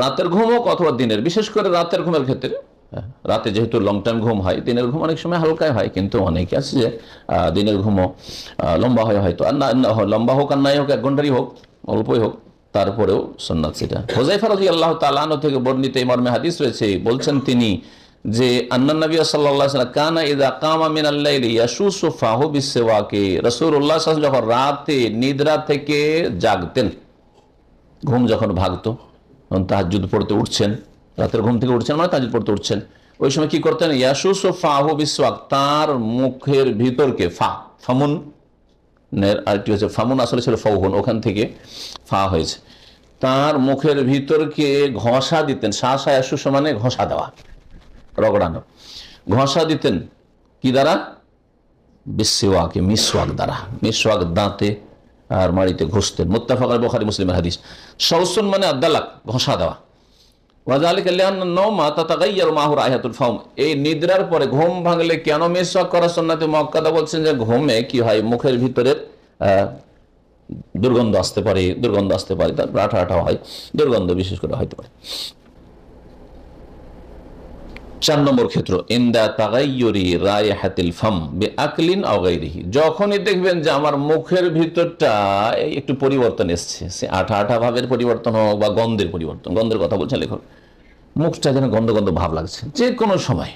রাতের ঘুম হোক অথবা দিনের বিশেষ করে রাতের ঘুমের ক্ষেত্রে হ্যাঁ, রাতে যেহেতু লং টাইম ঘুম হয় দিনের ঘুম অনেক সময় হালকায় হয় কিন্তু অনেকে আছে যে দিনের ঘুমও লম্বা হয় হয়তো আর লম্বা হোক আর নাই হোক এক ঘন্টারই হোক অল্পই হোক তারপরেও সন্ন্যাত সেটা। হোজাইফা রাজি আল্লাহ তালানো থেকে বর্ণিত এই মর্মে হাদিস রয়েছে বলছেন তিনি যে আন্না নবী সাল্লাহ কানা ইদা কামা মিন আল্লাহ ইয়াসুসু ফাহু বিসেওয়াকে রসুল্লাহ যখন রাতে নিদ্রা থেকে জাগতেন ঘুম যখন ভাগতো তাহাজুদ পড়তে উঠছেন, রাতের ঘুম থেকে উঠছেন মানে তাহাজুদ পড়তে উঠছেন, ওই সময় কি করতেন? ইয়াসুস ও ফাহু বিসওয়াক, তার মুখের ভিতরকে ফা, ফামুন আরেকটি হচ্ছে ফামুন, আসলে ছিল ফৌহন ওখান থেকে ফা হয়েছে। তার মুখের ভিতরকে ঘষা দিতেন শাসা ইয়াসুস মানে ঘষা দেওয়া, রগড়ানো। ঘষা দিতেন কি দ্বারা? বিশ্বকে মিসওয়াক দ্বারা, মিসওয়াক দাঁতে আর মাড়িতে ঘষতেন। মোত্তাফাক বখারি, মুসলিমের হাদিস। সৌসন মানে আদালাক, ঘষা দেওয়া। এই নিদ্রার পরে ঘুম ভাঙলে কেন মিসওয়াক করা সন্ন্যাতে মক্কাদা বলছেন যে ঘুমে কি হয়? মুখের ভিতরে দুর্গন্ধ আসতে পারে, দুর্গন্ধ আসতে পারে, তারপর আঠা আঠা হয়। দুর্গন্ধ বিশেষ করে হইতে পারে। চার নম্বর ক্ষেত্র, ইন্দা তাগাইয়ুরি রায়হাতিল ফাম বে আকলিন আগাইরিহি যখনই দেখবেন যে আমার মুখের ভিতরটা একটু পরিবর্তন এসছে, সে আঠা আঠা ভাবের পরিবর্তন হোক বা গন্ধের পরিবর্তন, গন্ধের কথা বলছে লেখক, মুখটা যেন গন্ধ গন্ধ ভাব লাগছে। যে কোনো সময়,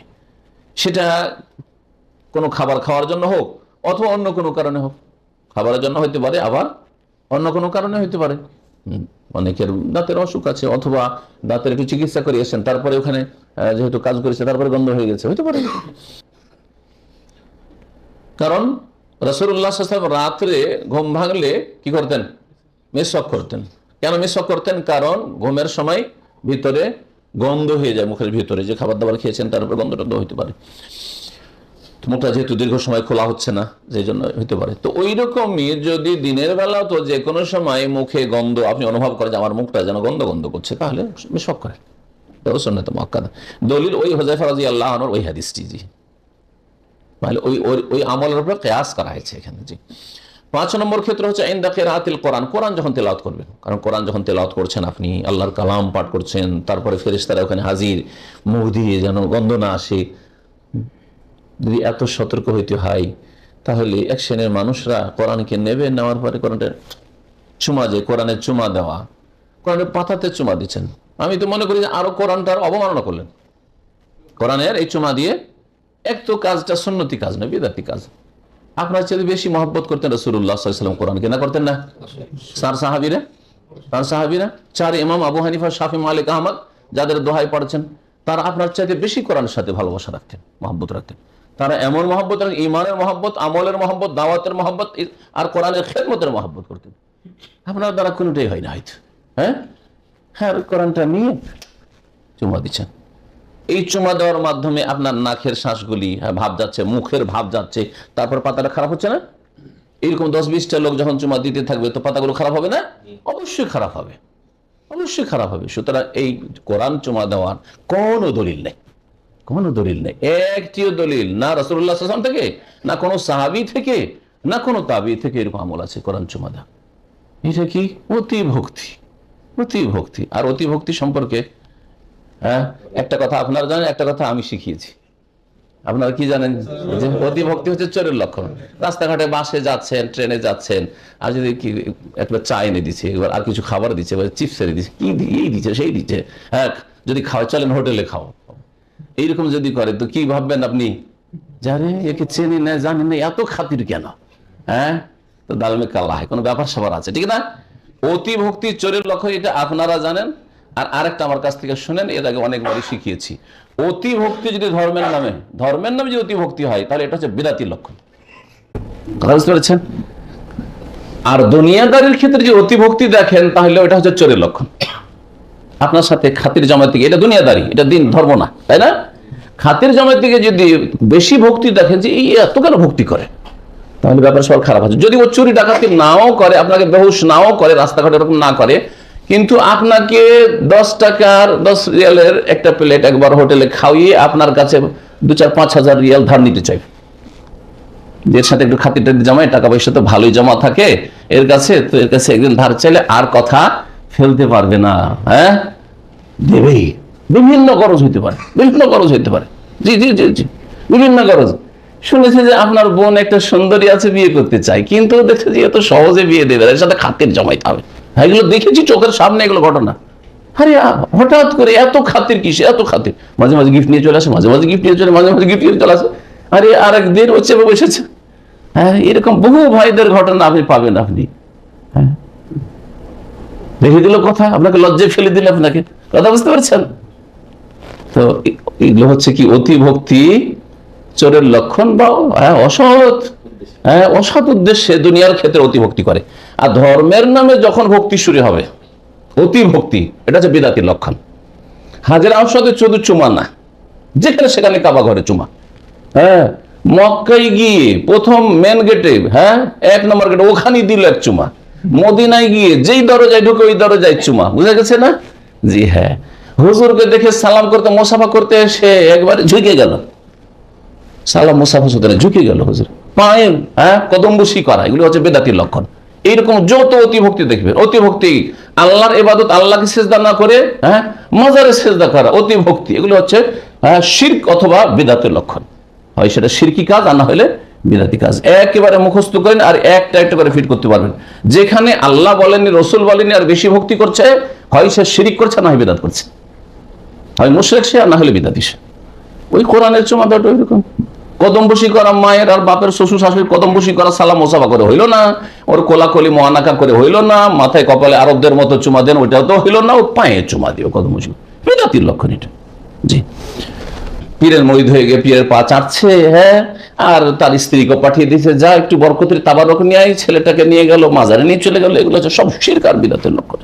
সেটা কোনো খাবার খাওয়ার জন্য হোক অথবা অন্য কোনো কারণে হোক, খাবারের জন্য হইতে পারে, আবার অন্য কোনো কারণে হইতে পারে। অনেকের দাঁতের অসুখ আছে অথবা দাঁতের একটু চিকিৎসা করিয়েছেন, তারপরে ওখানে যেহেতু কাজ করেছে, তারপরে গন্ধ হয়ে গেছে, হইতে পারে। কারণ রসুল্লাহ রাত্রে ঘুম ভাঙলে কি করতেন? মেসক করতেন। কেন মেসক করতেন? কারণ ঘুমের সময় ভিতরে গন্ধ হয়ে যায়, মুখের ভিতরে। যে খাবার দাবার খেয়েছেন, তার উপরে হইতে পারে। মুখটা যেহেতু দীর্ঘ সময় খোলা হচ্ছে না যে জন্য হইতে পারে। তো ওই রকমই যদি দিনের বেলা তো যে কোনো সময় মুখে গন্ধ, আপনি অনুভব করেন যে আমার মুখটা যেন গন্ধ গন্ধ করছে, তাহলে সব করেন। এটাও সন্ন্যত মক্কাদা দলিল ওই রাজি আল্লাহ ওই হাদিসটি জি। তাহলে ওই ওই- আমলের উপরে কেয়াস করা হয়েছে এখানে জি। পাঁচ নম্বর ক্ষেত্র হচ্ছে কেরাতিল কোরআন কোরআন যখন তেলাওয়াত করবেন। কারণ কোরআন যখন তেলাওয়াত করছেন আপনি, আল্লাহর কালাম পাঠ করছেন, তারপরে ফেরেশতারা ওখানে হাজির, মুখ দিয়ে যেন গন্ধ না আসে। যদি এত সতর্ক হইতে হয়, তাহলে এক শ্রেণির মানুষরা কোরআনকে নেবে, নেওয়ার পরে কোরআনটা চুমা যে কোরআনের চুমা দেওয়া। কোরআনের পাতাতে চুমা দিচ্ছেন। আমি তো মনে করি যে আরও কোরআনটার অবমাননা করলেন। কোরআনের এই চুমা দিয়ে এক তো কাজটা সুন্নতি কাজ নয়, বিদাতি কাজ। আপনার চেয়ে বেশি মহব্বত করতেন রসুল্লাহ সাল্লাম কোরআনকে, না করতেন না? সার সাহাবিরা? তার সাহাবিরা? চার ইমাম আবু হানিফা, শাফি, মালিক, আহমদ, যাদের দোহাই পড়েছেন, তারা আপনার চাইতে বেশি কোরআনের সাথে ভালোবাসা রাখতেন, মহব্বত রাখতেন। তারা এমন মহব্বত ইমানের মহব্বত, আমলের মহব্বত, দাওয়াতের মহব্বত, আর কোরআনের খেদমতের মহব্বত করতেন। আপনার দ্বারা কোনোটাই হয় না, হয়তো। হ্যাঁ? হ্যাঁ কোরআনটা নিয়ে চুমা দিচ্ছেন। এই চুমা দেওয়ার মাধ্যমে আপনার নাকের শ্বাসগুলি হ্যাঁ, ভাব যাচ্ছে মুখের ভাব যাচ্ছে তারপর পাতাটা খারাপ হচ্ছে না? এরকম দশ বিশটা লোক যখন চুমা দিতে থাকবে তো পাতাগুলো খারাপ হবে না? অবশ্যই খারাপ হবে। অবশ্যই খারাপ হবে। সুতরাং এই কোরআন চুমা দেওয়ার কোনো দলিল নেই। কোনো দলিল নেই। একটিও দলিল না রসুল্লাহ আসলাম থেকে না কোনো সাহাবি থেকে না কোনো তাবি থেকে এরকম আমল আছে কোরআন চুমা দেওয়া এটা কি? অতি ভক্তি। অতি ভক্তি আর অতি ভক্তি সম্পর্কে হ্যাঁ একটা কথা আপনারা জানেন, একটা কথা আমি শিখিয়েছি। আপনারা কি জানেন? যে অতি ভক্তি হচ্ছে চোরের লক্ষণ। রাস্তাঘাটে বাসে যাচ্ছেন, ট্রেনে যাচ্ছেন, আর যদি কি একটা চা এনে দিচ্ছে এবার আর কিছু খাবার দিচ্ছে এবার চিপস এনে দিচ্ছে কি এই দিচ্ছে সেই দিচ্ছে হ্যাঁ যদি খাওয়া, চলেন হোটেলে খাও এইরকম যদি করে, তো কি ভাববেন আপনি? যারে একে চেনি না, জানি না, এত খাতির কেন? হ্যাঁ তো দালমে হয় কোনো ব্যাপার স্যাপার আছে, ঠিক না? অতি ভক্তি চোরের লক্ষ্য এটা আপনারা জানেন, আর আরেকটা আমার কাছ থেকে শুনেন, এর আগে অনেকবারই শিখিয়েছি। অতি ভক্তি যদি ধর্মের নামে ধর্মের নামে যদি অতি ভক্তি হয়, তাহলে এটা হচ্ছে বিরাতির লক্ষণ কথা বুঝতে পেরেছেন? আর দুনিয়াদারির ক্ষেত্রে যে অতি ভক্তি দেখেন, তাহলে ওটা হচ্ছে চোরের লক্ষণ আপনার সাথে খাতির জমায়েত থেকে এটা দুনিয়াদারি, এটা দিন, ধর্ম না, তাই না? খাতির জমায়েত থেকে যদি বেশি ভক্তি দেখেন যে, এই এত কেন ভক্তি করে? তাহলে ব্যাপার সব খারাপ আছে। যদি ও চুরি ডাকাতি নাও করে, আপনাকে বেহুশ নাও করে, রাস্তাঘাটে এরকম না করে, কিন্তু আপনাকে দশ টাকার, দশ রিয়ালের একটা প্লেট একবার হোটেলে খাওয়িয়ে আপনার কাছে দু চার পাঁচ হাজার রিয়াল ধার নিতে চাই। এর সাথে একটু খাতির জমায়, টাকা পয়সা তো ভালোই জমা থাকে, এর কাছে, তো এর কাছে একদিন ধার চাইলে আর কথা ফেলতে পারবে না হ্যাঁ? দেবেই। বিভিন্ন গরজ হইতে পারে, বিভিন্ন গরজ হইতে পারে। জি জি জি জি। বিভিন্ন গরজ। শুনেছি যে আপনার বোন একটা সুন্দরী আছে বিয়ে করতে চাই কিন্তু দেখছে যে এত সহজে বিয়ে দেবে এর সাথে খাতির জমাইতে হবে। হ্যাঁ, এগুলো দেখেছি চোখের সামনে এগুলো ঘটনা। আরে হঠাৎ করে এত খাতির কিসে এত খাতির? মাঝে মাঝে গিফট নিয়ে চলে আসে মাঝে মাঝে গিফট নিয়ে চলে মাঝে মাঝে গিফট নিয়ে চলে আসে। আরে আর একদিন ও চেপে বসেছে। হ্যাঁ এরকম বহু ভাইদের ঘটনা আপনি পাবেন আপনি। হ্যাঁ। দেখে দিল কথা আপনাকে লজ্জায় ফেলে দিল আপনাকে। কথা বুঝতে পারছেন? তো এগুলো হচ্ছে কি অতি ভক্তি চোরের লক্ষণ বা হ্যাঁ, অসৎ হ্যাঁ অসৎ উদ্দেশ্যে দুনিয়ার ক্ষেত্রে অতি ভক্তি করে। আর ধর্মের নামে যখন ভক্তি শুরু হবে অতি ভক্তি এটা হচ্ছে বিদাতির লক্ষণ। হাজার আউসাদে চোদ্দ চুমা না যেখানে সেখানে কাবা ঘরে চুমা। হ্যাঁ মক্কায় গিয়ে প্রথম মেন গেটে হ্যাঁ এক নম্বর গেটে ওখানেই দিল এক চুমা। মদিনায় গিয়ে যেই দরজায় ঢুকে ওই দরজায় চুমা বুঝা গেছে না? জি হ্যাঁ। হুজুরকে দেখে সালাম করতে মোসাফা করতে এসে একবার ঝুঁকে গেল। সালাম মুসাফা সুতরাং ঝুঁকে গেল হুজুর। পায়ে হ্যাঁ কদম্বসি করা এগুলো হচ্ছে বেদাতির লক্ষণ। এইরকম যত অতিভক্তি দেখবে অতিভক্তি আল্লাহর এবাদত আল্লাহকে সেজদা না করে হ্যাঁ মজারে সেজদা করা অতিভক্তি এগুলো হচ্ছে হ্যাঁ, শির্ক অথবা বেদাতের লক্ষণ। হয় সেটা শিরকি কাজ আর না হলে বিদাতি কাজ। একেবারে মুখস্থ করেন আর একটা একটা করে ফিট করতে পারবেন। যেখানে আল্লাহ বলেননি রসুল বলেননি আর বেশি ভক্তি করছে হয় সে শিরিক করছে না হয় বিদাত করছে। হয় মুশরেক সে আর না হলে বিদাতি সে। ওই কোরআনের চুমা ওইরকম। কদম বসি করা মায়ের আর বাপের শ্বশুর শাশুড়ি কদম বসি করা সালাম মোসাফা করে হইল না। ওর কোলাকলি মহানাকা করে হইল না। মাথায় কপালে আরবদের মতো চুমা দেন, ওইটাও তো হইল না। ও পায়ে চুমা দিও কদম বসি বেদাতির লক্ষণ এটা। জি। পীরের মরিদ হয়ে গিয়ে পীরের পা চাটছে হ্যাঁ আর তার স্ত্রীকে পাঠিয়ে দিয়েছে যা, একটু বরকতের তাবারক নিয়ে আয়। ছেলেটাকে নিয়ে গেল, মাজারে নিয়ে চলে গেল। এগুলো হচ্ছে সব শিরকার বিদাতের লক্ষণ।